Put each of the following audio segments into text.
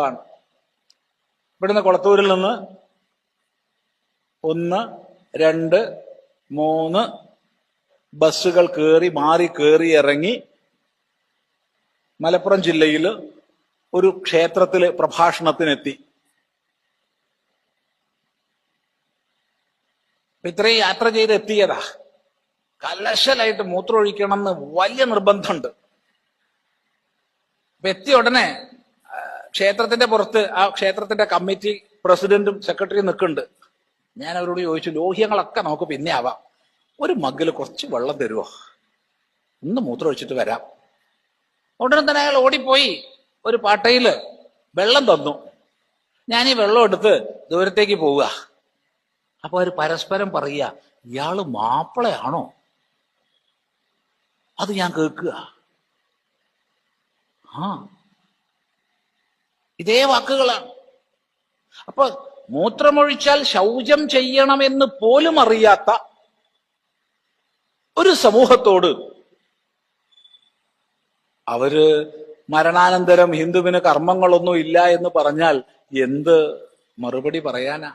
ആണ് ഇവിടുന്ന് കൊളത്തൂരിൽ നിന്ന് ഒന്ന് രണ്ട് മൂന്ന് ബസ്സുകൾ കയറി മാറി കയറി ഇറങ്ങി മലപ്പുറം ജില്ലയിൽ ഒരു ക്ഷേത്രത്തിലെ പ്രഭാഷണത്തിനെത്തി. ഇത്രയും യാത്ര ചെയ്ത് എത്തിയതാ. കലശലായിട്ട് മൂത്രമൊഴിക്കണം എന്ന് വലിയ നിർബന്ധമുണ്ട്. എത്തിയ ഉടനെ ക്ഷേത്രത്തിന്റെ പുറത്ത് ആ ക്ഷേത്രത്തിന്റെ കമ്മിറ്റി പ്രസിഡന്റും സെക്രട്ടറിയും നിൽക്കുന്നുണ്ട്. ഞാൻ അവരോട് ചോദിച്ചു ലോഹ്യങ്ങളൊക്കെ നമുക്ക് പിന്നെ ആവാം. ഒരു മഗ്ഗിൽ കുറച്ച് വെള്ളം തരുമോ ഒന്ന് മൂത്രം ഒഴിച്ചിട്ട് വരാം. ഉടനെ തന്നെ അയാൾ ഓടിപ്പോയി. ഒരു പാട്ടയിൽ വെള്ളം തന്നു. ഞാൻ ഈ വെള്ളം എടുത്ത് ദൂരത്തേക്ക് പോവുക. അപ്പൊ അവർ പരസ്പരം പറയുക ഇയാൾ മാപ്പിളയാണോ? അത് ഞാൻ കേൾക്കുക. ആ ഇതേ വാക്കുകളാണ്. അപ്പൊ മൂത്രമൊഴിച്ചാൽ ശൗചം ചെയ്യണമെന്ന് പോലും അറിയാത്ത ഒരു സമൂഹത്തോട് അവർ മരണാനന്തരം ഹിന്ദുവിന് കർമ്മങ്ങളൊന്നും ഇല്ല എന്ന് പറഞ്ഞാൽ എന്ത് മറുപടി പറയാനാ?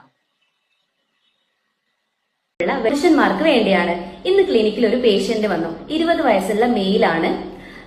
പുരുഷന്മാർക്ക് വേണ്ടിയാണ്. ഇന്ന് ക്ലിനിക്കിൽ ഒരു പേഷ്യന്റ് വന്നു. ഇരുപത് വയസ്സുള്ള മെയിലാണ്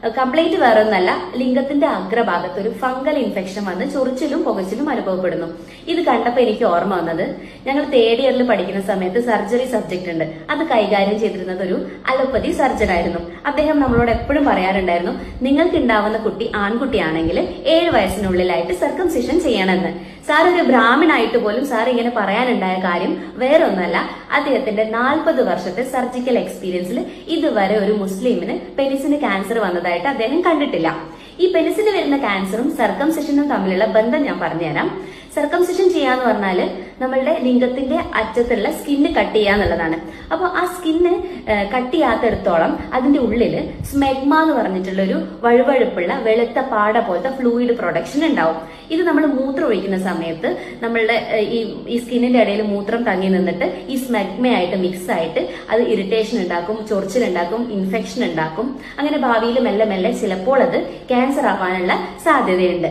കംപ്ലൈന്റ് വേറെ ഒന്നല്ല ലിംഗത്തിന്റെ അഗ്രഭാഗത്ത് ഒരു ഫംഗൽ ഇൻഫെക്ഷൻ വന്ന് ചൊറിച്ചിലും പുകച്ചിലും അനുഭവപ്പെടുന്നു. ഇത് കണ്ടപ്പോൾ എനിക്ക് ഓർമ്മ വന്നത് ഞങ്ങൾ തേർഡ് ഇയറിൽ പഠിക്കുന്ന സമയത്ത് സർജറി സബ്ജക്ട് ഉണ്ട്. അത് കൈകാര്യം ചെയ്തിരുന്നത് ഒരു അലോപ്പതി സർജൻ ആയിരുന്നു. അദ്ദേഹം നമ്മളോട് എപ്പോഴും പറയാറുണ്ടായിരുന്നു നിങ്ങൾക്ക് ഉണ്ടാവുന്ന കുട്ടി ആൺകുട്ടിയാണെങ്കിൽ ഏഴ് വയസ്സിനുള്ളിലായിട്ട് സർക്കംസിഷൻ ചെയ്യണമെന്ന്. സാർ ഒരു ബ്രാഹ്മണായിട്ട് പോലും സാർ ഇങ്ങനെ പറയാനുണ്ടായ കാര്യം വേറെ ഒന്നല്ല അദ്ദേഹത്തിന്റെ നാൽപ്പത് വർഷത്തെ സർജിക്കൽ എക്സ്പീരിയൻസിൽ ഇതുവരെ ഒരു മുസ്ലിമിന് പെനിസിന് ക്യാൻസർ വന്നതായിട്ട് അദ്ദേഹം കണ്ടിട്ടില്ല. ഈ പെനിസിന് വരുന്ന ക്യാൻസറും സർക്കംസെഷനും തമ്മിലുള്ള ബന്ധം ഞാൻ പറഞ്ഞുതരാം. സർക്കംസിഷൻ ചെയ്യാന്ന് പറഞ്ഞാൽ നമ്മളുടെ ലിംഗത്തിന്റെ അറ്റത്തുള്ള സ്കിന്ന് കട്ട് ചെയ്യുക എന്നുള്ളതാണ്. അപ്പോൾ ആ സ്കിന്ന് കട്ട് ചെയ്യാത്തിടത്തോളം അതിന്റെ ഉള്ളിൽ സ്മെഗ്മ എന്ന് പറഞ്ഞിട്ടുള്ള ഒരു വഴുവഴുപ്പുള്ള വെളുത്ത പാട പോലത്തെ ഫ്ലൂയിഡ് പ്രൊഡക്ഷൻ ഉണ്ടാവും. ഇത് നമ്മൾ മൂത്രം ഒഴിക്കുന്ന സമയത്ത് നമ്മളുടെ ഈ ഈ സ്കിന്നിന്റെ ഇടയിൽ മൂത്രം തങ്ങി നിന്നിട്ട് ഈ സ്മെഗ്മയായിട്ട് മിക്സ് ആയിട്ട് അത് ഇറിറ്റേഷൻ ഉണ്ടാക്കും ചൊറിച്ചിൽ ഉണ്ടാക്കും ഇൻഫെക്ഷൻ ഉണ്ടാക്കും. അങ്ങനെ ഭാവിയിൽ മെല്ലെ മെല്ലെ ചിലപ്പോൾ അത് ക്യാൻസർ ആവാനുള്ള സാധ്യതയുണ്ട്.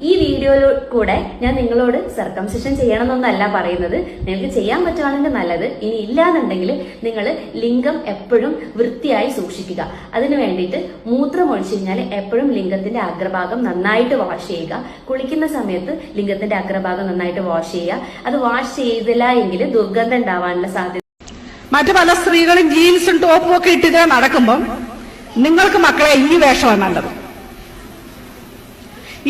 ഈ വീഡിയോയിൽ കൂടെ ഞാൻ നിങ്ങളോട് സർക്കംസിഷൻ ചെയ്യണമെന്നൊന്നല്ല പറയുന്നത്. നിങ്ങൾക്ക് ചെയ്യാൻ പറ്റുകയാണെങ്കിൽ നല്ലത്. ഇനി ഇല്ലാന്നുണ്ടെങ്കിൽ നിങ്ങൾ ലിംഗം എപ്പോഴും വൃത്തിയായി സൂക്ഷിക്കുക. അതിനു വേണ്ടിയിട്ട് മൂത്രം ഒഴിച്ചു കഴിഞ്ഞാൽ എപ്പോഴും ലിംഗത്തിന്റെ അഗ്രഭാഗം നന്നായിട്ട് വാഷ് ചെയ്യുക. കുളിക്കുന്ന സമയത്ത് ലിംഗത്തിന്റെ അഗ്രഭാഗം നന്നായിട്ട് വാഷ് ചെയ്യുക. അത് വാഷ് ചെയ്തില്ല എങ്കിൽ ദുർഗന്ധം ഉണ്ടാവാനുള്ള സാധ്യത മറ്റു പല സ്ത്രീകളും ജീൻസും ടോപ്പും ഒക്കെ ഇട്ടിട്ട് നടക്കുമ്പം നിങ്ങൾക്ക് മക്കളെ ഈ വേഷമാണ് നല്ലത്.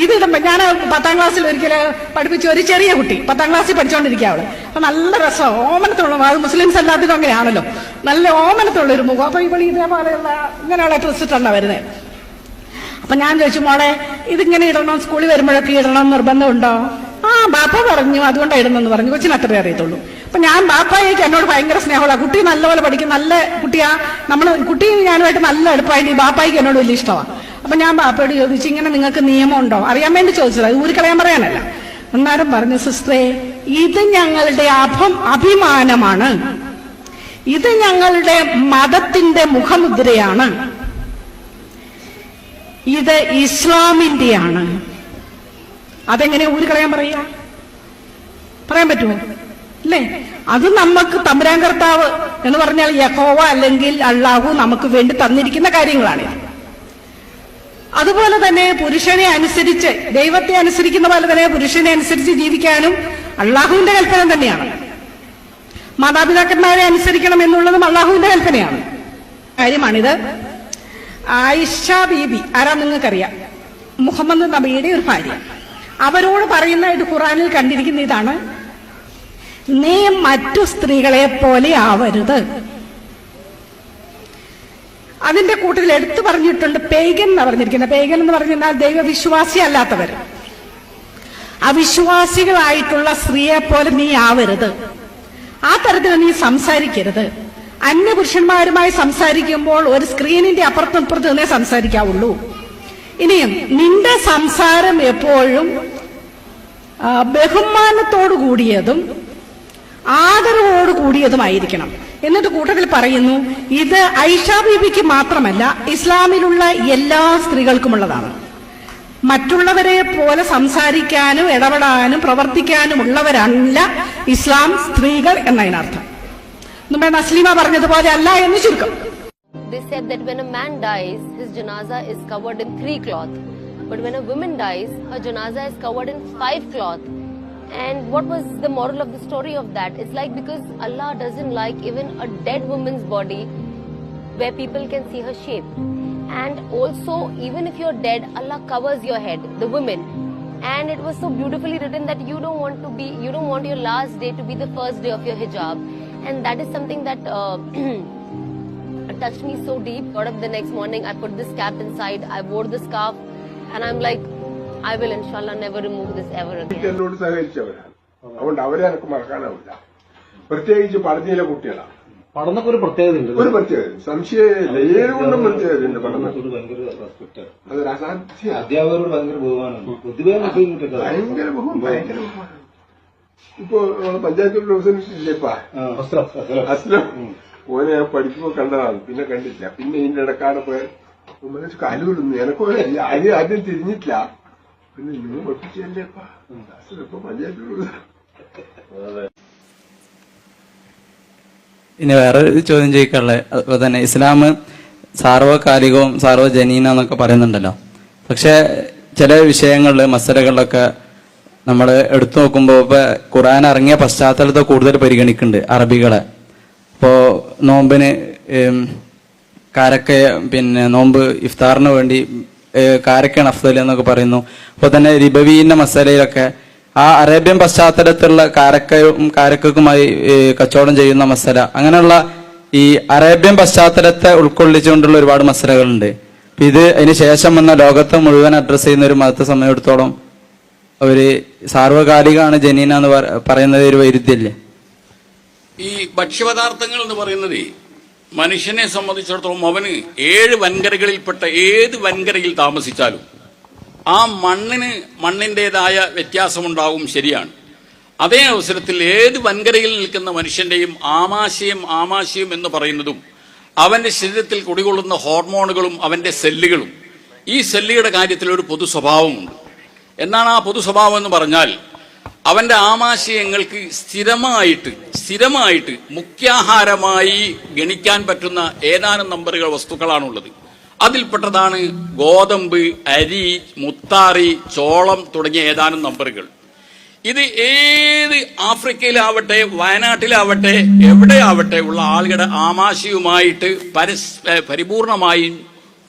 ഇത് ഇടുമ്പോ ഞാൻ പത്താം ക്ലാസ്സിൽ ഒരിക്കൽ പഠിപ്പിച്ച ഒരു ചെറിയ കുട്ടി പത്താം ക്ലാസ്സിൽ പഠിച്ചുകൊണ്ടിരിക്കുക അവൾ. അപ്പൊ നല്ല രസം ഓമനത്തുള്ള അത് മുസ്ലിംസ് എല്ലാത്തിനും അങ്ങനെയാണല്ലോ. നല്ല ഓമനത്തുള്ള ഒരു മുഖം. അപ്പൊ ഇവൾ ഇതേപോലെയുള്ള ഇങ്ങനെയുള്ള ഡ്രസ് ഇട്ടാണ് വരുന്നത് അപ്പൊ ഞാൻ ചോദിച്ചു മോളെ ഇതിങ്ങനെ ഇടണം സ്കൂളിൽ വരുമ്പോഴൊക്കെ ഇടണം നിർബന്ധമുണ്ടോ? ആ ബാപ്പ പറഞ്ഞു അതുകൊണ്ടാണ് ഇടുന്നെന്ന് പറഞ്ഞു. കൊച്ചിന് അത്രേ അറിയത്തുള്ളൂ. അപ്പൊ ഞാൻ ബാപ്പായിക്ക് എന്നോട് ഭയങ്കര സ്നേഹമുള്ള കുട്ടി നല്ലപോലെ പഠിക്കും നല്ല കുട്ടിയാ. നമ്മൾ കുട്ടി ഞാനുമായിട്ട് നല്ല അടുപ്പായിട്ട് ഈ ബാപ്പായിക്ക് എന്നോട് വലിയ ഇഷ്ടമാണ് അപ്പൊ ഞാൻ ബാപ്പയോട് ചോദിച്ചു ഇങ്ങനെ നിങ്ങൾക്ക് നിയമമുണ്ടോ? അറിയാൻ വേണ്ടി ചോദിച്ചത് അത് ഊരിക്കളയാൻ പറയാനല്ല. അന്നേരം പറഞ്ഞു സിസ്റ്ററെ ഇത് ഞങ്ങളുടെ അഭം അഭിമാനമാണ്. ഇത് ഞങ്ങളുടെ മതത്തിന്റെ മുഖമുദ്രയാണ്. ഇത് ഇസ്ലാമിന്റെയാണ് അതെങ്ങനെ ഊരി കളയാൻ പറയാ പറയാൻ പറ്റുമോ? അല്ലേ അത് നമുക്ക് തമ്പുരാൻ കർത്താവ് എന്ന് പറഞ്ഞാൽ യഹോവ അല്ലെങ്കിൽ അള്ളാഹു നമുക്ക് വേണ്ടി തന്നിരിക്കുന്ന കാര്യങ്ങളാണ് അതുപോലെ തന്നെ പുരുഷനെ അനുസരിച്ച് ദൈവത്തെ അനുസരിക്കുന്ന പോലെ തന്നെ പുരുഷനെ അനുസരിച്ച് ജീവിക്കാനും അള്ളാഹുവിന്റെ കൽപ്പന തന്നെയാണ്. മാതാപിതാക്കന്മാരെ അനുസരിക്കണം എന്നുള്ളതും അള്ളാഹുവിന്റെ കൽപ്പനയാണ്. കാര്യമാണിത്. ആയിഷ ബീബി ആരാ നിങ്ങൾക്കറിയാം? മുഹമ്മദ് നബിയുടെ ഒരു ഭാര്യ. അവരോട് പറയുന്നതായിട്ട് ഖുറാനിൽ കണ്ടിരിക്കുന്ന ഇതാണ് നീ മറ്റു സ്ത്രീകളെ പോലെ ആവരുത്. അതിന്റെ കൂട്ടത്തിൽ എടുത്തു പറഞ്ഞിട്ടുണ്ട് പേഗൻ എന്ന് പറഞ്ഞിരിക്കുന്നത്. പേഗൻ എന്ന് പറഞ്ഞാൽ ദൈവവിശ്വാസി അല്ലാത്തവർ അവിശ്വാസികളായിട്ടുള്ള സ്ത്രീയെ പോലെ നീ ആവരുത്. ആ തരത്തിൽ നീ സംസാരിക്കരുത്. അന്യ പുരുഷന്മാരുമായി സംസാരിക്കുമ്പോൾ ഒരു സ്ക്രീനിന്റെ അപ്പുറത്തും ഇപ്പുറത്ത് നിന്നേ സംസാരിക്കാവുള്ളൂ. ഇനിയും നിന്റെ സംസാരം എപ്പോഴും ബഹുമാനത്തോടു കൂടിയതും ആദരവോടു കൂടിയതുമായിരിക്കണം എന്നിട്ട് കൂട്ടത്തിൽ പറയുന്നു ഇത് ഐഷ ബീബിക്ക് മാത്രമല്ല ഇസ്ലാമിലുള്ള എല്ലാ സ്ത്രീകൾക്കുമുള്ളതാണ് മറ്റുള്ളവരെ പോലെ സംസാരിക്കാനും ഇടപെടാനും പ്രവർത്തിക്കാനും ഉള്ളവരല്ല ഇസ്ലാം സ്ത്രീകൾ എന്നതിനർത്ഥം മുമ്പേ നസ്ലീമ പറഞ്ഞതുപോലെ അല്ല എന്ന് ചുരുക്കം They said that when a man dies, his janaza is covered in three cloth. But when a woman dies, her janaza is covered in five cloth. And what was the moral of the story of that? It's like because Allah doesn't like even a dead woman's body where people can see her shape. And also, even if you're dead, Allah covers your head, the women. And it was so beautifully written that you don't want to be, you don't want your last day to be the first day of your hijab. And that is something that uh, touched me so deep. Got up the next morning, I put this cap inside, I wore the scarf, and I'm like, I will inshallah never remove this ever again. എന്നോട് സഹകരിച്ചവരാണ്. അതുകൊണ്ട് അവരെ എനിക്ക് മറക്കാനാവില്ല. പ്രത്യേകിച്ച് പഠനയിലെ കുട്ടികളാണ്. പഠനക്ക് ഒരു പ്രത്യേകത ഉണ്ട് ഒരു പ്രത്യേകത സംശയമില്ല. ഏതുകൊണ്ടും പ്രത്യേകതയുണ്ട് പഠനം ഒരു ഭയങ്കര റെസ്പെക്ട് അതൊരു അസാധ്യ അധ്യാപകരോട് ഭയങ്കര ബഹുമാനമാണ് പൊതുവെ മുസ്ലിം കുട്ടികൾ ഭയങ്കര ബഹുമാനം. ഭയങ്കര ബഹുമാനം. ഇപ്പൊ നമ്മളെ പഞ്ചായത്ത് ഇല്ലേപ്പാ അസ്ലം. ഓനെ ഞാൻ പഠിക്കുമ്പോ കണ്ടതാണ്. പിന്നെ കണ്ടില്ല. പിന്നെ ഇതിന്റെ ഇടക്കാടെ പോയ മനസ്സ് കലൂരുന്നു. എനക്കോ ആദ്യം ആദ്യം തിരിഞ്ഞിട്ടില്ല. പിന്നെ പഠിപ്പിച്ചല്ലേപ്പാ ഇനി വേറെ ഒരു ചോദ്യം ചോദിക്കാനുള്ളത് അതുപോലെ തന്നെ ഇസ്ലാം സാർവകാലികവും സാർവജനീന എന്നൊക്കെ പറയുന്നുണ്ടല്ലോ. പക്ഷെ ചില വിഷയങ്ങളിൽ മസലകളിലൊക്കെ നമ്മൾ എടുത്തു നോക്കുമ്പോൾ ഇപ്പൊ ഖുറാൻ ഇറങ്ങിയ പശ്ചാത്തലത്തെ കൂടുതൽ പരിഗണിക്കുന്നുണ്ട് അറബികളെ. അപ്പോ നോമ്പിന് ഉം, പിന്നെ നോമ്പ് ഇഫ്താറിന് വേണ്ടി ഏഹ്, കാരക്കയാണ് അഫ്സൽ എന്നൊക്കെ പറയുന്നു. അപ്പോൾ തന്നെ റിബവീന്റെ മസാലയിലൊക്കെ ആ അറേബ്യൻ പശ്ചാത്തലത്തിലുള്ള കാരക്കയും കാരക്കുമായി ഏഹ്, കച്ചവടം ചെയ്യുന്ന മസാല. അങ്ങനെയുള്ള ഈ അറേബ്യൻ പശ്ചാത്തലത്തെ ഉൾക്കൊള്ളിച്ചുകൊണ്ടുള്ള ഒരുപാട് മസാലകളുണ്ട്. ഇത് അതിന് ശേഷം വന്ന ലോകത്തെ മുഴുവൻ അഡ്രസ്സ് ചെയ്യുന്ന ഒരു മതത്തെ സമയത്തോളം അവർ സാർവകാലികമാണ് ജനീന എന്ന് പറയുന്നത് ഒരു വൈരുദ്ധ്യല്ലേ? ഈ ഭക്ഷ്യപദാർത്ഥങ്ങൾ എന്ന് പറയുന്നത് മനുഷ്യനെ സംബന്ധിച്ചിടത്തോളം അവന് ഏഴ് വൻകരകളിൽപ്പെട്ട ഏത് വൻകരയിൽ താമസിച്ചാലും ആ മണ്ണിന് മണ്ണിന്റെതായ വ്യത്യാസമുണ്ടാവും ശരിയാണ്. അതേ അവസരത്തിൽ ഏത് വൻകരയിൽ നിൽക്കുന്ന മനുഷ്യന്റെയും ആമാശയം ആമാശയം എന്ന് പറയുന്നതും അവന്റെ ശരീരത്തിൽ കുടികൊള്ളുന്ന ഹോർമോണുകളും അവന്റെ സെല്ലുകളും ഈ സെല്ലുകളുടെ കാര്യത്തിൽ ഒരു പൊതു സ്വഭാവമുണ്ട് എന്നാണ് ആ പൊതു സ്വഭാവം എന്ന് പറഞ്ഞാൽ അവന്റെ ആമാശയങ്ങൾക്ക് സ്ഥിരമായിട്ട് സ്ഥിരമായിട്ട് മുഖ്യാഹാരമായി ഗണിക്കാൻ പറ്റുന്ന ഏതാനും നമ്പറുകൾ വസ്തുക്കളാണുള്ളത്. അതിൽപ്പെട്ടതാണ് ഗോതമ്പ് അരി മുത്താറി ചോളം തുടങ്ങിയ ഏതാനും നമ്പറുകൾ. ഇത് ഏത് ആഫ്രിക്കയിലാവട്ടെ വയനാട്ടിലാവട്ടെ എവിടെയാവട്ടെ ഉള്ള ആളുകളുടെ ആമാശയുമായിട്ട് പരിപൂർണമായും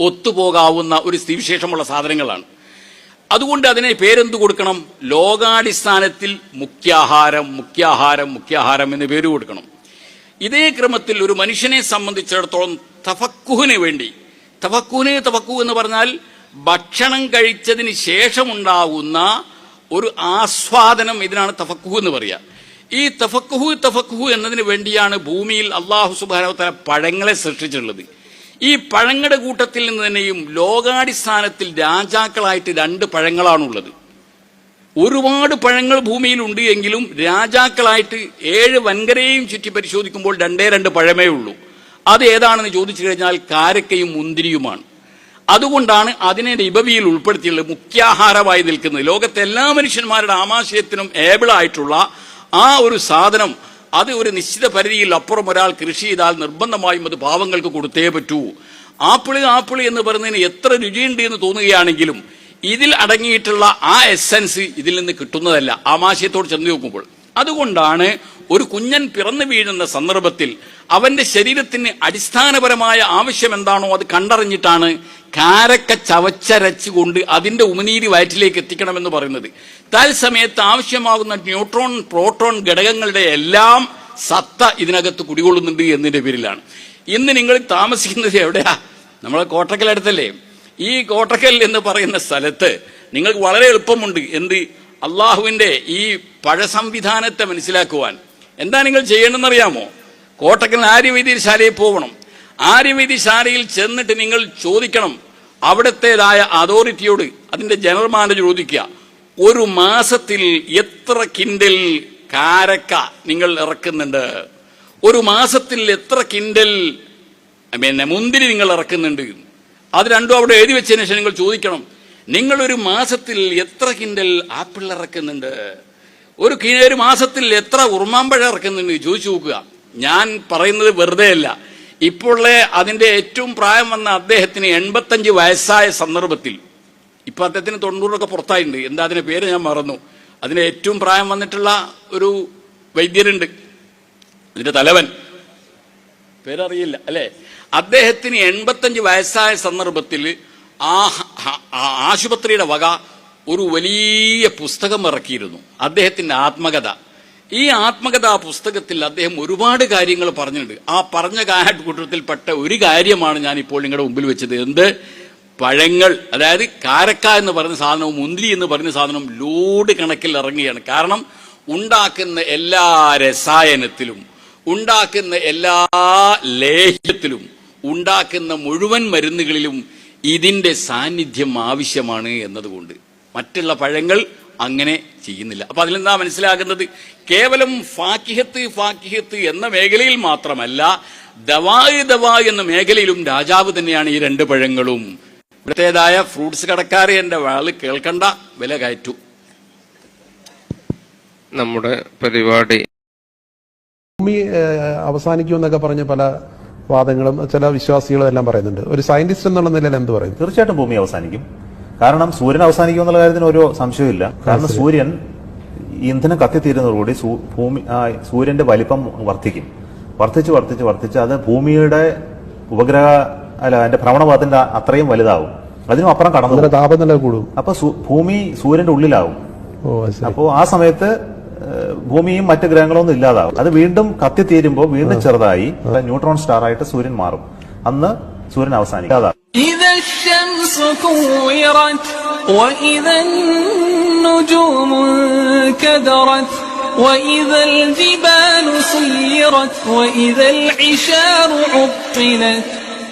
ഒത്തുപോകാവുന്ന ഒരു സ്ഥിതിവിശേഷമുള്ള സാധനങ്ങളാണ്. അതുകൊണ്ട് അതിനെ പേരെന്ത് കൊടുക്കണം? ലോകാടിസ്ഥാനത്തിൽ മുഖ്യാഹാരം മുഖ്യാഹാരം മുഖ്യാഹാരം എന്ന് പേര് കൊടുക്കണം. ഇതേ ക്രമത്തിൽ ഒരു മനുഷ്യനെ സംബന്ധിച്ചിടത്തോളം തഫക്കുഹിന് വേണ്ടി തഫക്കുഹിന് തഫക്കു എന്ന് പറഞ്ഞാൽ ഭക്ഷണം കഴിച്ചതിന് ശേഷമുണ്ടാകുന്ന ഒരു ആസ്വാദനം ഇതിനാണ് തഫക്കുഹു എന്ന് പറയുക ഈ തഫക്കുഹു തഫക്കുഹു എന്നതിന് വേണ്ടിയാണ് ഭൂമിയിൽ അള്ളാഹു സുബാനവത്തല പഴങ്ങളെ സൃഷ്ടിച്ചിട്ടുള്ളത്. ഈ പഴങ്ങളുടെ കൂട്ടത്തിൽ നിന്ന് തന്നെയും ലോകാടിസ്ഥാനത്തിൽ രാജാക്കളായിട്ട് രണ്ട് പഴങ്ങളാണുള്ളത്. ഒരുപാട് പഴങ്ങൾ ഭൂമിയിലുണ്ട് എങ്കിലും രാജാക്കളായിട്ട് ഏഴ് വൻകരയും ചുറ്റി പരിശോധിക്കുമ്പോൾ രണ്ടേ രണ്ട് പഴമേ ഉള്ളൂ. അത് ഏതാണെന്ന് ചോദിച്ചു കഴിഞ്ഞാൽ കാരക്കയും മുന്തിരിയുമാണ്. അതുകൊണ്ടാണ് അതിനെ ഇപവിയിൽ ഉൾപ്പെടുത്തിയുള്ളത് മുഖ്യാഹാരമായി നിൽക്കുന്നത്. ലോകത്തെ എല്ലാ മനുഷ്യന്മാരുടെ ആമാശയത്തിനും ഏബിളായിട്ടുള്ള ആ ഒരു സാധനം അത് ഒരു നിശ്ചിത പരിധിയിൽ അപ്പുറം ഒരാൾ കൃഷി ചെയ്താൽ നിർബന്ധമായും അത് പാവങ്ങൾക്ക് കൊടുത്തേ പറ്റൂ. ആപ്പിൾ ആപ്പിൾ എന്ന് പറയുന്നതിന് എത്ര രുചിയുണ്ട് എന്ന് തോന്നുകയാണെങ്കിലും ഇതിൽ അടങ്ങിയിട്ടുള്ള ആ എസൻസ് ഇതിൽ നിന്ന് കിട്ടുന്നതല്ല. ആമാശയത്തോട് ചെന്ന് നോക്കുമ്പോൾ. അതുകൊണ്ടാണ് ഒരു കുഞ്ഞൻ പിറന്നു വീഴുന്ന സന്ദർഭത്തിൽ അവന്റെ ശരീരത്തിന് അടിസ്ഥാനപരമായ ആവശ്യം എന്താണോ അത് കണ്ടറിഞ്ഞിട്ടാണ് കാരക്ക ചവച്ചരച്ചുകൊണ്ട് അതിന്റെ ഉമിനീര് വയറ്റിലേക്ക് എത്തിക്കണമെന്ന് പറയുന്നത്. തൽസമയത്ത് ആവശ്യമാകുന്ന ന്യൂട്രോൺ പ്രോട്ടോൺ ഘടകങ്ങളുടെ എല്ലാം സത്ത ഇതിനകത്ത് കുടികൊള്ളുന്നുണ്ട് എന്നതിന്റെ പേരിലാണ്. ഇന്ന് നിങ്ങൾ താമസിക്കുന്നത് എവിടെയാ? നമ്മളെ കോട്ടക്കലടുത്തല്ലേ ഈ കോട്ടക്കൽ എന്ന് പറയുന്ന സ്ഥലത്ത് നിങ്ങൾക്ക് വളരെ എളുപ്പമുണ്ട്. എന്ത്? അള്ളാഹുവിന്റെ ഈ പഴ സംവിധാനത്തെ മനസ്സിലാക്കുവാൻ എന്താ നിങ്ങൾ ചെയ്യേണ്ടതെന്നറിയാമോ? കോട്ടക്കൽ ആര്യവൈദ്യശാലയിൽ പോകണം ആര്യവൈദ്യശാലയിൽ ചെന്നിട്ട് നിങ്ങൾ ചോദിക്കണം അവിടത്തേതായ അതോറിറ്റിയോട് അതിന്റെ ജനറൽ മാനേജർ ചോദിക്കുക ഒരു മാസത്തിൽ എത്ര കിൻഡൽ കാരക്ക നിങ്ങൾ ഇറക്കുന്നുണ്ട്? ഒരു മാസത്തിൽ എത്ര കിൻഡൽ പിന്നെ മുന്തിരി നിങ്ങൾ ഇറക്കുന്നുണ്ട്? അത് രണ്ടും അവിടെ എഴുതി വെച്ചതിന് ശേഷം നിങ്ങൾ ചോദിക്കണം നിങ്ങളൊരു മാസത്തിൽ എത്ര കിൻഡൽ ആപ്പിൾ ഇറക്കുന്നുണ്ട്? ഒരു ഒരു മാസത്തിൽ എത്ര ഉറുമാമ്പഴം ഇറക്കുന്നുണ്ട് ചോദിച്ചു നോക്കുക. ഞാൻ പറയുന്നത് വെറുതെ അല്ല. ഇപ്പോഴുള്ള അതിന്റെ ഏറ്റവും പ്രായം വന്ന അദ്ദേഹത്തിന് എൺപത്തഞ്ച് വയസ്സായ സന്ദർഭത്തിൽ ഇപ്പൊ അദ്ദേഹത്തിന് തൊണ്ണൂറൊക്കെ പുറത്തായിട്ടുണ്ട്. എന്താ അതിന്റെ പേര് ഞാൻ മറന്നു. അതിന് ഏറ്റവും പ്രായം വന്നിട്ടുള്ള ഒരു വൈദ്യരുണ്ട് അതിന്റെ തലവൻ. പേരറിയില്ല അല്ലേ? അദ്ദേഹത്തിന് എൺപത്തഞ്ച് വയസ്സായ സന്ദർഭത്തിൽ ആ ആശുപത്രിയുടെ വക ഒരു വലിയ പുസ്തകം ഇറക്കിയിരുന്നു. അദ്ദേഹത്തിന്റെ ആത്മകഥ. ഈ ആത്മകഥ പുസ്തകത്തിൽ അദ്ദേഹം ഒരുപാട് കാര്യങ്ങൾ പറഞ്ഞിട്ടുണ്ട്. ആ പറഞ്ഞ കൂട്ടത്തിൽപ്പെട്ട ഒരു കാര്യമാണ് ഞാൻ ഇപ്പോൾ നിങ്ങളുടെ മുമ്പിൽ വെച്ചത്. എന്ത്? പഴങ്ങൾ. അതായത് കാരക്ക എന്ന് പറയുന്ന സാധനവും മുന്തിരി എന്ന് പറയുന്ന സാധനവും ലോഡ് കണക്കിൽ ഇറങ്ങുകയാണ്. കാരണം ഉണ്ടാക്കുന്ന എല്ലാ രസായനത്തിലും ഉണ്ടാക്കുന്ന എല്ലാ ലേഹ്യത്തിലും ഉണ്ടാക്കുന്ന മുഴുവൻ മരുന്നുകളിലും ഇതിന്റെ സാന്നിധ്യം ആവശ്യമാണ് എന്നതുകൊണ്ട്. മറ്റുള്ള പഴങ്ങൾ അങ്ങനെ ചെയ്യുന്നില്ല. അപ്പൊ നിന്നാ മനസ്സിലാകുന്നത്? കേവലം ഫാക്കിഹത്ത് ഫാക്കിഹത്ത് എന്ന മേഖലയിൽ മാത്രമല്ല ദവായ് ദവായ് എന്ന മേഖലയിലും രാജാവ് തന്നെയാണ് ഈ രണ്ട് പഴങ്ങളും. ഇവിടത്തേതായ ഫ്രൂട്ട്സ് കടക്കാരെ എന്റെ വാൾ കേൾക്കണ്ട വില കയറ്റു. നമ്മുടെ പരിപാടി. ഭൂമി അവസാനിക്കുമെന്നൊക്കെ പറഞ്ഞ് പല വാദങ്ങളും ചില വിശ്വാസികളും എല്ലാം പറയുന്നുണ്ട്. ഒരു സയന്റിസ്റ്റ് എന്നുള്ള നിലയിൽ എന്ത് പറയും? തീർച്ചയായിട്ടും ഭൂമി അവസാനിക്കും. കാരണം സൂര്യൻ അവസാനിക്കും എന്നുള്ള കാര്യത്തിന് ഒരു സംശയമില്ല കാരണം സൂര്യൻ ഇന്ധനം കത്തിത്തീരുന്നതോടുകൂടി ഭൂമി സൂര്യന്റെ വലിപ്പം വർദ്ധിക്കും. വർദ്ധിച്ച് വർദ്ധിച്ച് വർദ്ധിച്ച് അത് ഭൂമിയുടെ ഉപഗ്രഹ അല്ല അതിന്റെ ഭ്രമണപഥത്തിന്റെ അത്രയും വലുതാവും. അതിനും അപ്പുറം കടന്നു താപനില കൂടും. അപ്പൊ ഭൂമി സൂര്യന്റെ ഉള്ളിലാവും. ഓ അത് അപ്പോ ആ സമയത്ത് ഭൂമിയും മറ്റ് ഗ്രഹങ്ങളൊന്നും ഇല്ലാതാവും അത് വീണ്ടും കത്തിത്തീരുമ്പോൾ വീണ്ടും ചെറുതായി ന്യൂട്രോൺ സ്റ്റാർ ആയിട്ട് സൂര്യൻ മാറും അന്ന് സൂര്യൻ അവസാനിക്കും ഇല്ലാതാവും إذا الشمس كورت وإذا النجوم انكدرت وإذا الجبال سيرت وإذا العشار عطلت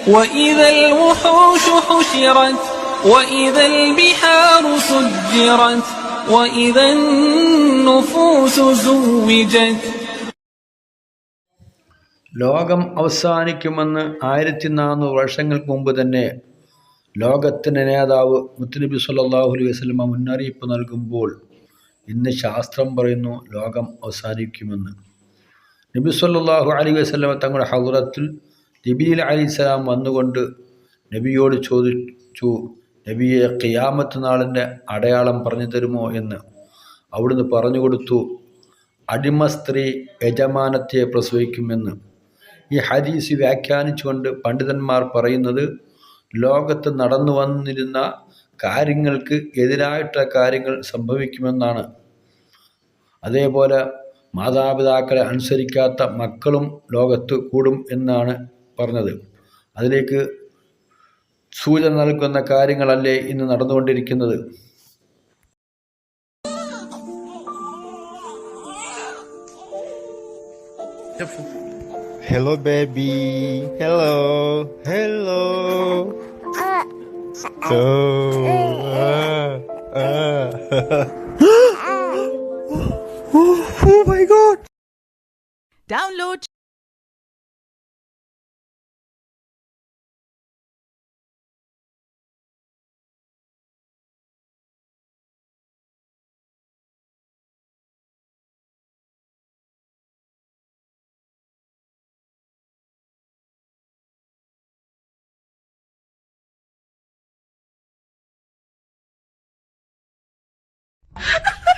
وإذا الوحوش حشرت وإذا البحار سجرت وإذا النفوس زوجت ലോകം അവസാനിക്കുമെന്ന് ആയിരത്തി നാനൂറ് വർഷങ്ങൾക്ക് മുമ്പ് തന്നെ ലോകത്തിൻ്റെ നേതാവ് മുത്തുനബി സല്ലല്ലാഹു അലൈഹി വസല്ലമ മുന്നറിയിപ്പ് നൽകുമ്പോൾ ഇന്ന് ശാസ്ത്രം പറയുന്നു ലോകം അവസാനിക്കുമെന്ന് നബി സല്ലല്ലാഹു അലൈഹി വസല്ലമ തങ്ങളുടെ ഹൗറത്തിൽ നബീൽ അലിസ്ലാം വന്നുകൊണ്ട് നബിയോട് ചോദിച്ചു നബിയെ ഖിയാമത്ത് നാളിന്റെ അടയാളം പറഞ്ഞു തരുമോ എന്ന് അവിടുന്ന് പറഞ്ഞു കൊടുത്തു. അടിമ സ്ത്രീ യജമാനത്തെ പ്രസവിക്കുമെന്ന്. ഈ ഹദീസ് വ്യാഖ്യാനിച്ചുകൊണ്ട് പണ്ഡിതന്മാർ പറയുന്നത് ലോകത്ത് നടന്നു വന്നിരുന്ന കാര്യങ്ങൾക്ക് എതിരായിട്ടുള്ള കാര്യങ്ങൾ സംഭവിക്കുമെന്നാണ്. അതേപോലെ മാതാപിതാക്കളെ അനുസരിക്കാത്ത മക്കളും ലോകത്ത് കൂടും എന്നാണ് പറഞ്ഞത്. അതിലേക്ക് സൂചന നൽകുന്ന കാര്യങ്ങളല്ലേ ഇന്ന് നടന്നുകൊണ്ടിരിക്കുന്നത്? Hello baby hello hello download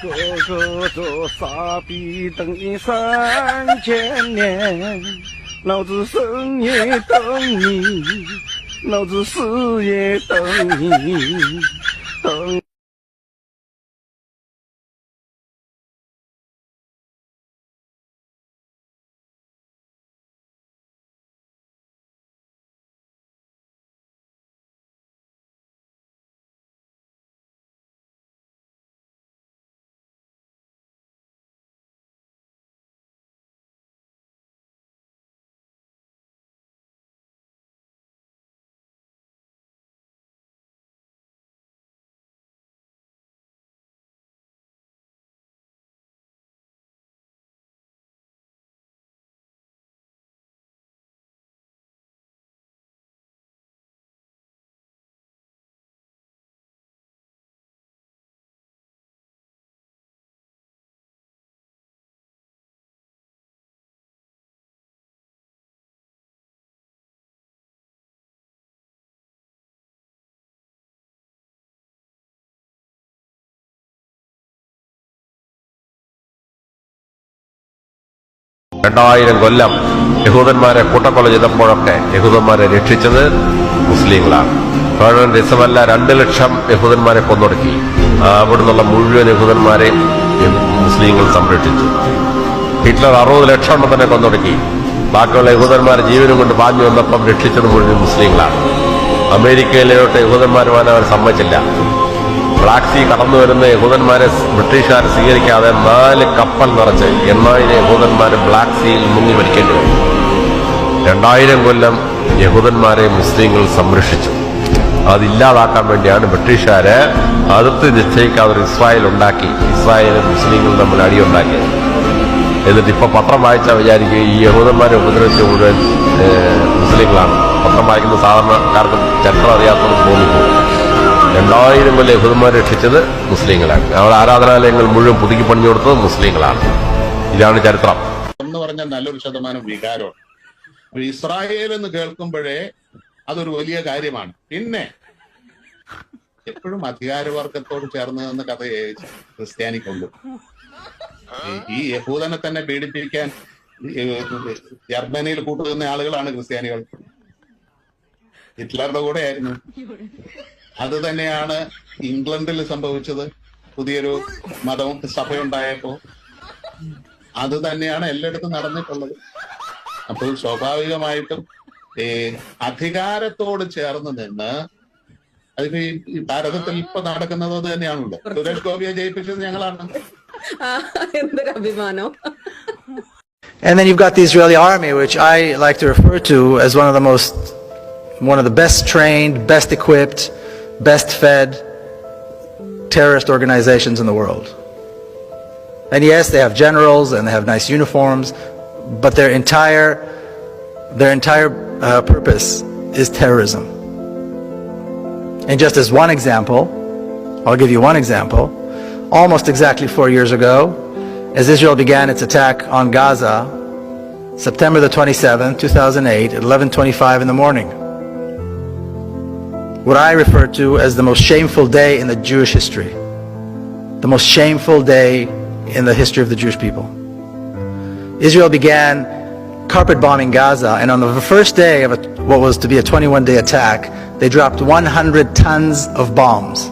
哥哥这傻逼，等你三千年，老子生也等你，老子死也等你，等。രണ്ടായിരം കൊല്ലം യഹൂദന്മാരെ കൂട്ടക്കൊല ചെയ്തപ്പോഴൊക്കെ യഹൂദന്മാരെ രക്ഷിച്ചത് മുസ്ലിങ്ങളാണ്. പതിനൊന്ന് ദിവസമല്ല രണ്ട് ലക്ഷം യഹൂദന്മാരെ കൊന്നൊടുക്കി. അവിടുന്നുള്ള മുഴുവൻ യഹൂദന്മാരെ മുസ്ലിങ്ങൾ സംരക്ഷിച്ചു. ഹിറ്റ്ലർ അറുപത് ലക്ഷം എണ്ണം തന്നെ കൊന്നൊടുക്കി. ബാക്കിയുള്ള യഹൂദന്മാരെ ജീവനും കൊണ്ട് പാഞ്ഞു വന്നപ്പം രക്ഷിച്ചത് മുഴുവൻ മുസ്ലിങ്ങളാണ്. അമേരിക്കയിലോട്ട് യഹൂദന്മാർ പോകാൻ അവർ സമ്മതിച്ചില്ല. ബ്ലാക്ക് സീ കടന്നു വരുന്ന യഹൂദന്മാരെ ബ്രിട്ടീഷുകാർ സ്വീകരിക്കാതെ നാല് കപ്പൽ നിറച്ച് എണ്ണായിരം യഹൂദന്മാർ ബ്ലാക്ക് സീയിൽ മുങ്ങി മരിക്കേണ്ടി വന്നു. രണ്ടായിരം കൊല്ലം യഹൂദന്മാരെ മുസ്ലിങ്ങൾ സംരക്ഷിച്ചു. അതില്ലാതാക്കാൻ വേണ്ടിയാണ് ബ്രിട്ടീഷുകാര് അതിർത്തി നിശ്ചയിക്കാതെ ഒരു ഇസ്രായേൽ ഉണ്ടാക്കി ഇസ്രായേലും മുസ്ലിങ്ങളും തമ്മിൽ അടിയുണ്ടാക്കിയത്. എന്നിട്ട് ഇപ്പോൾ പത്രം വായിച്ചാൽ വിചാരിക്കുക ഈ യഹൂദന്മാരെ ഉപദ്രവിച്ച മുഴുവൻ മുസ്ലിങ്ങളാണ്. പത്രം വായിക്കുന്ന സാധാരണക്കാർക്ക് ചരിത്രം അറിയാത്തവർക്ക് തോന്നിപ്പോകും. രണ്ടായിരം കൊല്ലം യഹൂദന്മാരെ രക്ഷിച്ചത് മുസ്ലിങ്ങളാണ്. അവരുടെ ആരാധനാലയങ്ങൾ മുഴുവൻ പുതുക്കി പണിഞ്ഞു കൊടുത്തത് മുസ്ലിങ്ങളാണ്. ഇതാണ് ചരിത്രം. എന്ന് പറഞ്ഞാൽ നല്ലൊരു ശതമാനം വികാരമാണ്. ഇസ്രായേൽ എന്ന് കേൾക്കുമ്പോഴേ അതൊരു വലിയ കാര്യമാണ്. പിന്നെ എപ്പോഴും അധികാരവർഗത്തോട് ചേർന്ന് എന്ന കഥ ക്രിസ്ത്യാനിക്കുള്ളൂ ഈ- യഹൂദനെ തന്നെ പീഡിപ്പിക്കാൻ ജർമ്മനിയിൽ കൂട്ടുനിന്ന ആളുകളാണ് ക്രിസ്ത്യാനികൾ. ഹിറ്റ്ലറുടെ കൂടെ ആയിരുന്നു അത് തന്നെയാണ് ഇംഗ്ലണ്ടിൽ സംഭവിച്ചത്. പുതിയൊരു മതവും സഭയുണ്ടായപ്പോ അത് തന്നെയാണ് എല്ലായിടത്തും നടന്നിട്ടുള്ളത്. അപ്പോൾ സ്വാഭാവികമായിട്ടും ഈ അധികാരത്തോട് ചേർന്ന് നിന്ന് അതിപ്പോ ഈ- ഭാരതത്തിൽ ഇപ്പൊ നടക്കുന്നത് അത് തന്നെയാണല്ലോ. സുരേഷ് ഗോപിയെ ജയിപ്പിച്ചത് ഞങ്ങളാണ്. എന്തൊരു അഭിമാനം. And then you've got the Israeli army, which I like to refer to as one of the most, one of the best trained, best equipped, best fed terrorist organizations in the world. And yes, they have generals and they have nice uniforms, but their entire, their entire uh, purpose is terrorism. And just as one example, I'll give you one example. Almost exactly four years ago, as Israel began its attack on Gaza, September the 27th, 2008, at 11:25 in the morning. What I refer to as the most shameful day in the Jewish history. The most shameful day in the history of the Jewish people. Israel began carpet bombing Gaza, and on the first day of a, what was to be a 21 day attack, they dropped 100 tons of bombs.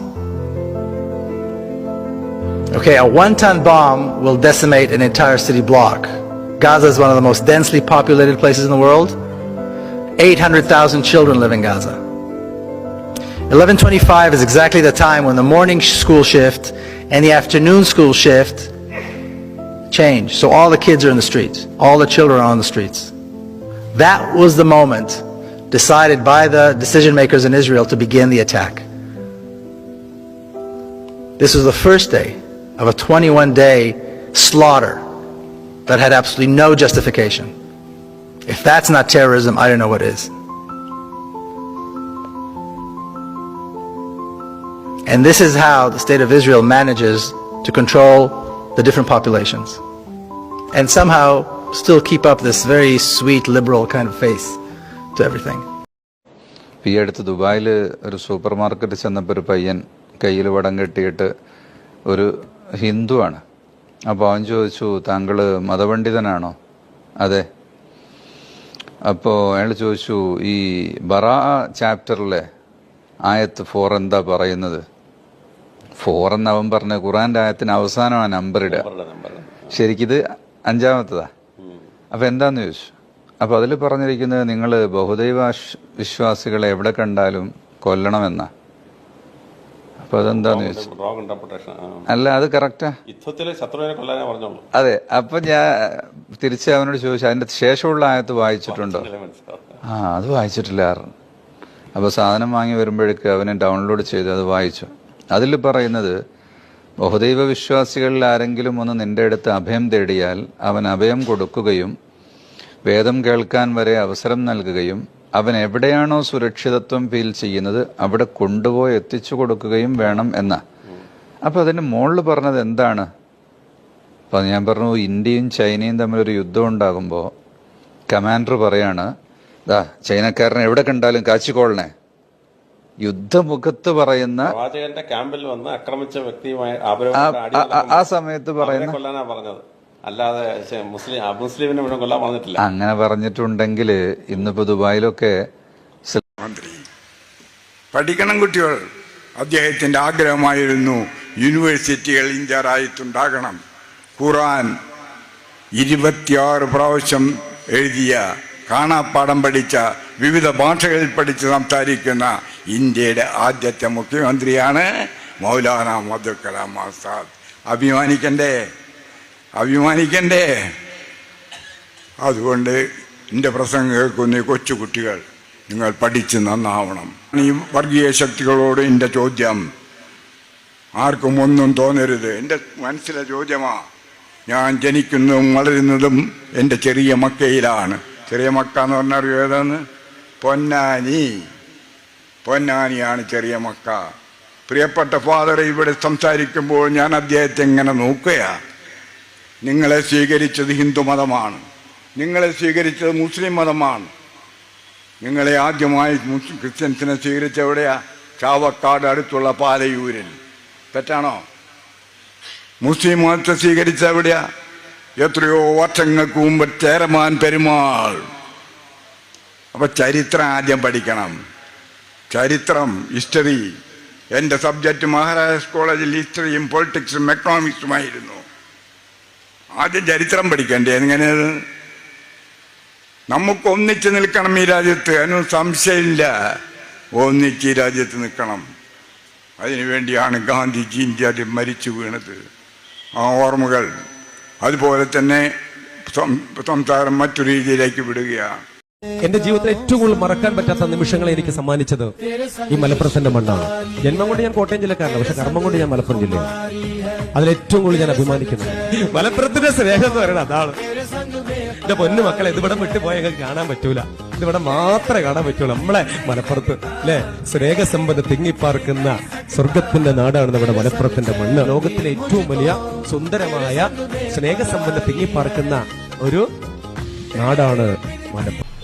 Okay, a one ton bomb will decimate an entire city block. Gaza is one of the most densely populated places in the world. 800,000 children live in Gaza. 1125 is exactly the time when the morning school shift and the afternoon school shift change. So all the kids are in the streets. All the children are on the streets. That was the moment decided by the decision makers in Israel to begin the attack. This was the first day of a 21 day slaughter that had absolutely no justification. If that's not terrorism, I don't know what is. And this is how the state of Israel manages to control the different populations and somehow still keep up this very sweet liberal kind of face to everything. ഈ ദുബായിൽ ഒരു super market ചെന്നപ്പോൾ ഒരു പയ്യൻ കയ്യിൽ വടം കെട്ടിയിട്ട് ഒരു ഹിന്ദുവാണ് അപ്പോൾ അവൻ ചോദിച്ചു താങ്കൾ മതപണ്ഡിതനാണോ അതെ അപ്പോൾ അയാൾ ചോദിച്ചു ഈ ബറാ ചാപ്റ്ററിലെ ആയത്ത് ഫോർ എന്താ പറയുന്നത് ഫോർ എന്ന് അവൻ പറഞ്ഞ ഖുറാന്റെ ആയത്തിന് അവസാനമാണ് നമ്പർ ഇടുക. ശരിക്കിത് അഞ്ചാമത്തതാ. അപ്പൊ എന്താന്ന് ചോദിച്ചു? അപ്പൊ അതിൽ പറഞ്ഞിരിക്കുന്നത് നിങ്ങൾ ബഹുദൈവ വിശ്വാസികളെ എവിടെ കണ്ടാലും കൊല്ലണമെന്ന. അപ്പൊ അതെന്താന്ന് ചോദിച്ചു? അല്ല അത് കറക്റ്റാ അതെ അപ്പൊ ഞാൻ തിരിച്ച് അവനോട് ചോദിച്ചു അതിന്റെ ശേഷമുള്ള ആയത്ത് വായിച്ചിട്ടുണ്ടോ? ആ അത് വായിച്ചിട്ടില്ല അപ്പൊ സാധനം വാങ്ങി വരുമ്പോഴേക്ക് അവനെ ഡൗൺലോഡ് ചെയ്ത് അത് വായിച്ചു. അതിൽ പറയുന്നത് ബഹുദൈവ വിശ്വാസികളിൽ ആരെങ്കിലും ഒന്ന് നിന്റെ അടുത്ത് അഭയം തേടിയാൽ അവൻ അഭയം കൊടുക്കുകയും വേദം കേൾക്കാൻ വരെ അവസരം നൽകുകയും അവൻ എവിടെയാണോ സുരക്ഷിതത്വം ഫീൽ ചെയ്യുന്നത് അവിടെ കൊണ്ടുപോയി എത്തിച്ചു കൊടുക്കുകയും വേണം എന്ന. അപ്പൊ അതിന് മുകളിൽ പറഞ്ഞത് എന്താണ്? അപ്പൊ ഞാൻ പറഞ്ഞു ഇന്ത്യയും ചൈനയും തമ്മിലൊരു യുദ്ധം ഉണ്ടാകുമ്പോൾ കമാൻഡർ പറയാണ് ദാ ചൈനക്കാരനെ എവിടെ കണ്ടാലും കാച്ചിക്കോളണേ. യുദ്ധമുഖത്ത് പറയുന്ന പ്രവാചകന്റെ ക്യാമ്പിൽ വന്ന് ആക്രമിച്ച വ്യക്തിയുമായി ആ- സമയത്ത് പറയുന്ന കൊല്ലാനാ പറഞ്ഞത്. അല്ലാതെ മുസ്ലിം മുസ്ലിമിനെ മുഴുവൻ കൊല്ലാൻ പറഞ്ഞിട്ടില്ല. അങ്ങനെ പറഞ്ഞിട്ടുണ്ടെങ്കിൽ ഇന്നിപ്പോ ദുബായിലൊക്കെ മന്ത്രി പഠിക്കണം കുട്ടികൾ. അദ്ദേഹത്തിന്റെ ആഗ്രഹമായിരുന്നു യൂണിവേഴ്സിറ്റികൾ ഇന്ത്യ രാജ്യത്തുണ്ടാകണം ഖുറാൻ ഇരുപത്തിയാറ് പ്രാവശ്യം എഴുതിയ കാണാപ്പാടം പഠിച്ച വിവിധ ഭാഷകളിൽ പഠിച്ച് സംസാരിക്കുന്ന ഇന്ത്യയുടെ ആദ്യത്തെ മുഖ്യമന്ത്രിയാണ് മൗലാന അബ്ദുൽ കലാം ആസാദ്. അഭിമാനിക്കണ്ടേ? അഭിമാനിക്കണ്ടേ? അതുകൊണ്ട് എന്റെ പ്രസംഗം കേൾക്കുന്ന കൊച്ചു കുട്ടികൾ നിങ്ങൾ പഠിച്ച് നന്നാവണം. ഈ വർഗീയ ശക്തികളോട് എന്റെ ചോദ്യം. ആർക്കും ഒന്നും തോന്നരുത്. എന്റെ മനസ്സിലെ ചോദ്യമാ. ഞാൻ ജനിക്കുന്നതും വളരുന്നതും എന്റെ ചെറിയ മക്കയിലാണ്. ചെറിയ മക്ക എന്ന് പറഞ്ഞാൽ ഏതാണ്? പൊന്നാനി. പൊന്നാനിയാണ് ചെറിയ മക്ക. പ്രിയപ്പെട്ട ഫാദർ ഇവിടെ സംസാരിക്കുമ്പോൾ ഞാൻ അദ്ദേഹത്തെ എങ്ങനെ നോക്കുകയാ. നിങ്ങളെ സ്വീകരിച്ചത് ഹിന്ദു മതമാണ്. നിങ്ങളെ സ്വീകരിച്ചത് മുസ്ലിം മതമാണ്. നിങ്ങളെ ആദ്യമായി ക്രിസ്ത്യൻസിനെ സ്വീകരിച്ച എവിടെയാ? ചാവക്കാട് അടുത്തുള്ള പാലയൂരിൽ. തെറ്റാണോ? മുസ്ലിം മതത്തെ സ്വീകരിച്ച എവിടെയാ? എത്രയോ വർഷങ്ങൾക്ക് മുമ്പ് ചേരമാൻ പെരുമാൾ. അപ്പൊ ചരിത്രം ആദ്യം പഠിക്കണം. ചരിത്രം ഹിസ്റ്ററി എന്റെ സബ്ജക്റ്റ് മഹാരാജാസ് കോളേജിൽ ഹിസ്റ്ററിയും പൊളിറ്റിക്സും എക്കണോമിക്സുമായിരുന്നു ആദ്യം ചരിത്രം പഠിക്കണ്ടേ? എങ്ങനെയത്? നമുക്ക് ഒന്നിച്ച് നിൽക്കണം ഈ രാജ്യത്ത് അതിന് സംശയമില്ല. ഒന്നിച്ച് ഈ രാജ്യത്ത് നിൽക്കണം. അതിനുവേണ്ടിയാണ് ഗാന്ധിജി ഇന്ത്യ മരിച്ചു വീണത്. ആ ഓർമ്മകൾ. അതുപോലെ തന്നെ സംസാരം മറ്റു രീതിയിലേക്ക് വിടുകയാണ്. എന്റെ ജീവിതത്തിൽ ഏറ്റവും കൂടുതൽ മറക്കാൻ പറ്റാത്ത നിമിഷങ്ങളെ എനിക്ക് സമ്മാനിച്ചത് ഈ മലപ്പുറത്തിന്റെ മണ്ണാണ്. ജന്മം കൊണ്ട് ഞാൻ കോട്ടയം ജില്ലക്കാരനാണ്. പക്ഷെ കർമ്മം കൊണ്ട് ഞാൻ മലപ്പുറം ജില്ലയാണ്. അതിൽ ഏറ്റവും കൂടുതൽ ഞാൻ അഭിമാനിക്കുന്നത്. മലപ്പുറത്തിന്റെ സ്നേഹം എന്ന് പറയുന്നത് അതാണ്. എന്റെ പൊന്നു മക്കളെ ഇതിവിടെ വിട്ടുപോയ കാണാൻ പറ്റൂല. ഇതിവിടെ മാത്രമേ കാണാൻ പറ്റുള്ളൂ നമ്മളെ മലപ്പുറത്ത് അല്ലെ? സ്നേഹസമ്പന്ന തിങ്ങിപ്പാർക്കുന്ന സ്വർഗത്തിന്റെ നാടാണ് നമ്മുടെ മലപ്പുറത്തിന്റെ മണ്ണ്. ലോകത്തിലെ ഏറ്റവും വലിയ സുന്ദരമായ സ്നേഹസമ്പന്ന തിങ്ങിപ്പാർക്കുന്ന ഒരു നാടാണ് മലപ്പുറം.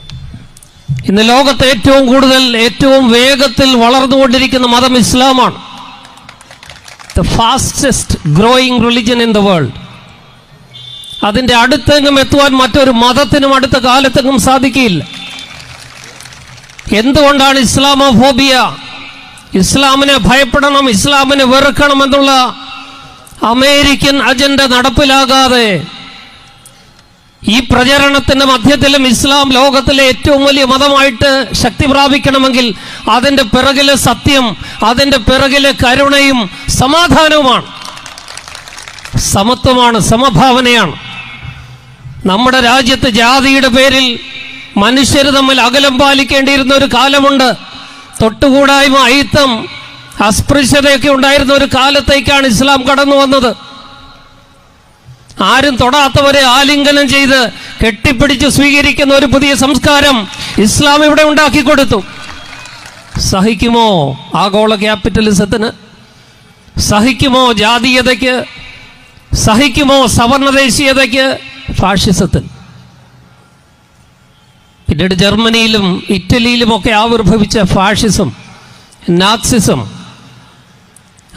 ഇന്ന് ലോകത്ത് ഏറ്റവും കൂടുതൽ ഏറ്റവും വേഗത്തിൽ വളർന്നുകൊണ്ടിരിക്കുന്ന മതം ഇസ്ലാമാണ്. The fastest growing religion in the world അതിന്റെ അടുത്തെങ്ങും എത്തുവാൻ മറ്റൊരു മതത്തിനും അടുത്ത കാലത്തെങ്ങും സാധിക്കില്ല എന്തുകൊണ്ടാണ് ഇസ്ലാമോഫോബിയ? ഇസ്ലാമിനെ ഭയപ്പെടണം ഇസ്ലാമിനെ വെറുക്കണം എന്നുള്ള അമേരിക്കൻ അജണ്ട നടപ്പിലാകാതെ ഈ പ്രചരണത്തിന്റെ മധ്യത്തിലും ഇസ്ലാം ലോകത്തിലെ ഏറ്റവും വലിയ മതമായിട്ട് ശക്തി പ്രാപിക്കണമെങ്കിൽ അതിന്റെ പിറകിലെ സത്യം അതിന്റെ പിറകിലെ കരുണയും സമാധാനവുമാണ്. സമത്വമാണ് സമഭാവനയാണ്. നമ്മുടെ രാജ്യത്ത് ജാതിയുടെ പേരിൽ മനുഷ്യർ തമ്മിൽ അകലം പാലിക്കേണ്ടിയിരുന്ന ഒരു കാലമുണ്ട്. തൊട്ടുകൂടായ്മ അയിത്തം അസ്പൃശ്യതയൊക്കെ ഉണ്ടായിരുന്ന ഒരു കാലത്തേക്കാണ് ഇസ്ലാം കടന്നു വന്നത്. ആരും തൊടാത്തവരെ ആലിംഗനം ചെയ്ത് കെട്ടിപ്പിടിച്ച് സ്വീകരിക്കുന്ന ഒരു പുതിയ സംസ്കാരം ഇസ്ലാം ഇവിടെ ഉണ്ടാക്കി കൊടുത്തു. സഹിക്കുമോ ആഗോള ക്യാപിറ്റലിസത്തിന്? സഹിക്കുമോ ജാതീയതയ്ക്ക്? സഹിക്കുമോ സവർണദേശീയതയ്ക്ക്? ഫാഷിസത്തിന്. പിന്നീട് ജർമ്മനിയിലും ഇറ്റലിയിലുമൊക്കെ ആവിർഭവിച്ച ഫാഷിസം നാത്സിസം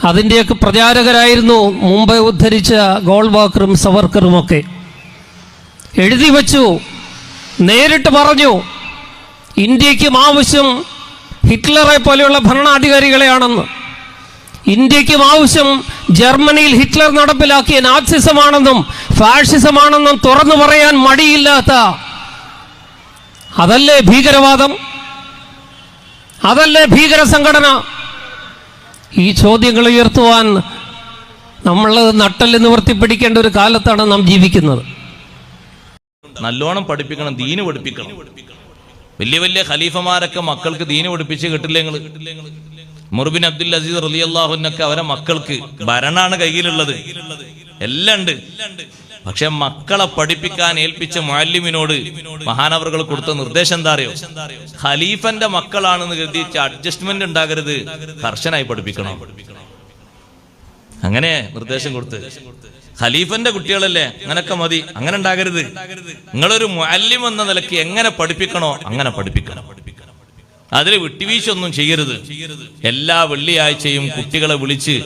അതിന്റെയൊക്കെ പ്രചാരകരായിരുന്നു മുമ്പ് ഉദ്ധരിച്ച ഗോൾവാക്കറും സവർക്കറും ഒക്കെ. എഴുതി വച്ചു നേരിട്ട് പറഞ്ഞു ഇന്ത്യക്കും ആവശ്യം ഹിറ്റ്ലറെ പോലെയുള്ള ഭരണാധികാരികളെയാണെന്ന്. ഇന്ത്യക്കും ആവശ്യം ജർമ്മനിയിൽ ഹിറ്റ്ലർ നടപ്പിലാക്കിയ നാസിസമാണെന്നും ഫാഷിസമാണെന്നും തുറന്നു പറയാൻ മടിയില്ലാത്ത അതല്ലേ ഭീകരവാദം? അതല്ലേ ഭീകര സംഘടന? ഈ ചോദ്യങ്ങൾ ഉയർത്തുവാൻ നമ്മൾ നട്ടൽ നിവർത്തിപ്പിടിക്കേണ്ട ഒരു കാലത്താണ് നാം ജീവിക്കുന്നത്. നല്ലോണം പഠിപ്പിക്കണം ദീന് പഠിപ്പിക്കണം. വലിയ വലിയ ഖലീഫമാരൊക്കെ മക്കൾക്ക് ദീന് പഠിപ്പിച്ച് കിട്ടില്ല നിങ്ങൾ മുർബിൻ അബ്ദുൽ അസീസ് റലി അള്ളാഹുനൊക്കെ അവരെ മക്കൾക്ക് ഭരണാണ് കയ്യിലുള്ളത്. എല്ലാം ഉണ്ട്. പക്ഷെ മക്കളെ പഠിപ്പിക്കാൻ ഏൽപ്പിച്ച മാലിമിനോട് മഹാനവറുകൾ കൊടുത്ത നിർദ്ദേശം എന്താ അറിയോ? ഖലീഫന്റെ മക്കളാണെന്ന് കരുതി അഡ്ജസ്റ്റ്മെന്റ് ഉണ്ടാകരുത്. കർശനായി പഠിപ്പിക്കണം. അങ്ങനെ നിർദ്ദേശം കൊടുത്ത്. ഖലീഫന്റെ കുട്ടികളല്ലേ? അങ്ങനൊക്കെ മതി. അങ്ങനെ ഉണ്ടാകരുത്. നിങ്ങളൊരു മുഅല്ലിം എന്ന നിലയ്ക്ക് എങ്ങനെ പഠിപ്പിക്കണോ അങ്ങനെ പഠിപ്പിക്കണം. അതിൽ വിട്ടുവീഴ്ചയൊന്നും ചെയ്യരുത്. എല്ലാ വെള്ളിയാഴ്ചയും കുട്ടികളെ വിളിച്ച്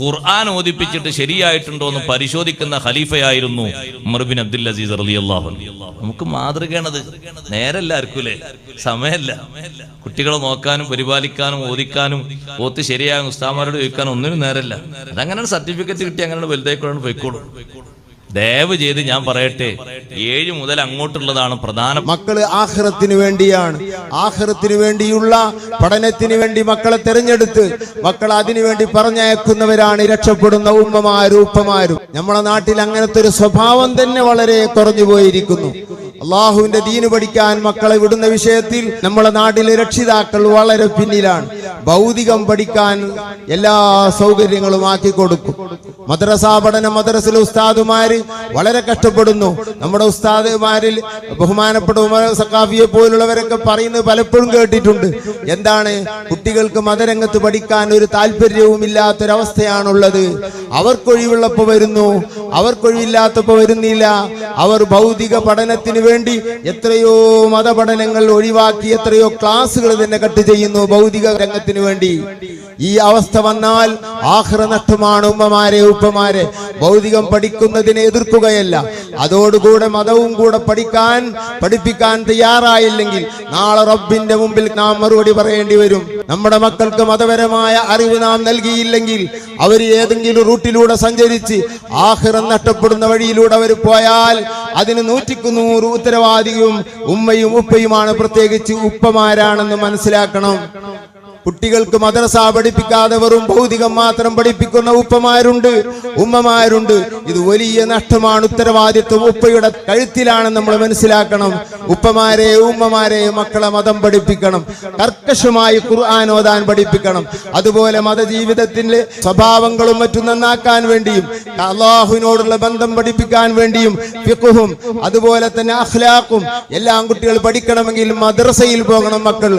ഖുർആൻ ഓദിപ്പിച്ചിട്ട് ശരിയായിട്ടുണ്ടോ എന്ന് പരിശോധിക്കുന്ന ഖലീഫയായിരുന്നു മർബിൻ അബ്ദുൽ അസീസ് അലി അള്ളാഹു നമുക്ക് മാതൃകയാണത്. നേരല്ല ആർക്കൂലേ? സമയമല്ല കുട്ടികളെ നോക്കാനും പരിപാലിക്കാനും ഓദിക്കാനും ഓത്ത് ശരിയാകും ഉസ്താമാരോട് ചോദിക്കാനും ഒന്നിനും നേരല്ല. അതങ്ങനെ സർട്ടിഫിക്കറ്റ് കിട്ടി അങ്ങനെ വലുതായിക്കോളാണ് പോയിക്കോളും. ദയവ് ചെയ്ത് ഞാൻ പറയട്ടെ ഏഴ് മുതൽ അങ്ങോട്ടുള്ളതാണ് പ്രധാന. മക്കൾ ആഹ്റത്തിന് വേണ്ടിയാണ്. ആഹ്റത്തിന് വേണ്ടിയുള്ള പഠനത്തിന് വേണ്ടി മക്കളെ തെരഞ്ഞെടുത്ത് മക്കൾ അതിനു വേണ്ടി പറഞ്ഞയക്കുന്നവരാണ് രക്ഷപ്പെടുന്ന ഉമ്മമാരും ഉപ്പമാരും. നമ്മളെ നാട്ടിൽ അങ്ങനത്തെ ഒരു സ്വഭാവം തന്നെ വളരെ കുറഞ്ഞു പോയിരിക്കുന്നു. അള്ളാഹുവിന്റെ ദീന് പഠിക്കാൻ മക്കളെ വിടുന്ന വിഷയത്തിൽ നമ്മളെ നാട്ടിലെ രക്ഷിതാക്കൾ വളരെ പിന്നിലാണ്. ഭൗതികം പഠിക്കാൻ എല്ലാ സൗകര്യങ്ങളും ആക്കി കൊടുക്കും. മദ്രസ പഠനം മദ്രസിലെ ഉസ്താദുമാര് വളരെ കഷ്ടപ്പെടുന്നു. നമ്മുടെ ഉസ്താദുമാരിൽ ബഹുമാനപ്പെട്ട ഉമർ സക്കാഫിയെ പോലുള്ളവരൊക്കെ പറയുന്നത് പലപ്പോഴും കേട്ടിട്ടുണ്ട്. എന്താണ്? കുട്ടികൾക്ക് മതരംഗത്ത് പഠിക്കാൻ ഒരു താല്പര്യവും ഇല്ലാത്തൊരവസ്ഥയാണുള്ളത് അവർക്കൊഴിവുള്ളപ്പോ വരുന്നു. അവർക്കൊഴിവില്ലാത്തപ്പോ വരുന്നില്ല. അവർ ഭൗതിക പഠനത്തിന് വേണ്ടി എത്രയോ മതപഠനങ്ങൾ ഒഴിവാക്കി എത്രയോ ക്ലാസ്സുകൾ തന്നെ കട്ട് ചെയ്യുന്നു. ഭൗതിക രംഗത്തിന് വേണ്ടി ഈ അവസ്ഥ വന്നാൽ ആഹ്റ നഷ്ടമാണ് ഉമ്മമാരെ ഉപ്പമാരെ. ഭൗതികം പഠിക്കുന്നതിനെ എതിർക്കുകയല്ല. അതോടുകൂടെ മതവും കൂടെ പഠിക്കാൻ പഠിപ്പിക്കാൻ തയ്യാറായില്ലെങ്കിൽ നാളെ റബ്ബിന്റെ മുമ്പിൽ നാം മറുപടി പറയേണ്ടി വരും. നമ്മുടെ മക്കൾക്ക് മതപരമായ അറിവ് നാം നൽകിയില്ലെങ്കിൽ അവർ ഏതെങ്കിലും റൂട്ടിലൂടെ സഞ്ചരിച്ച് ആഹ്റം നഷ്ടപ്പെടുന്ന വഴിയിലൂടെ അവർ പോയാൽ അതിന് നൂറ്റിക്ക് നൂറ് ഉത്തരവാദിയും ഉമ്മയും ഉപ്പയുമാണ്. പ്രത്യേകിച്ച് ഉപ്പമാരാണെന്ന് മനസ്സിലാക്കണം. കുട്ടികൾക്ക് മദ്രസ പഠിപ്പിക്കാതെ വെറും ഭൗതികം മാത്രം പഠിപ്പിക്കുന്ന ഉപ്പമാരുണ്ട്. ഉമ്മമാരുണ്ട്. ഇത് വലിയ നഷ്ടമാണ്. ഉത്തരവാദിത്വം ഉപ്പയുടെ കഴുത്തിലാണ് നമ്മൾ മനസ്സിലാക്കണം. ഉപ്പമാരെ ഉമ്മമാരെ മക്കളെ മതം പഠിപ്പിക്കണം. കർക്കശമായി ഖുർആൻ ഓതാൻ പഠിപ്പിക്കണം. അതുപോലെ മതജീവിതത്തിന്റെ സ്വഭാവങ്ങളും മറ്റും നന്നാക്കാൻ വേണ്ടിയും അള്ളാഹുവിനോടുള്ള ബന്ധം പഠിപ്പിക്കാൻ വേണ്ടിയും ഫിഖുഹും അതുപോലെ തന്നെ അഖ്ലാഖും എല്ലാം കുട്ടികൾ പഠിക്കണമെങ്കിൽ മദ്രസയിൽ പോകണം മക്കൾ.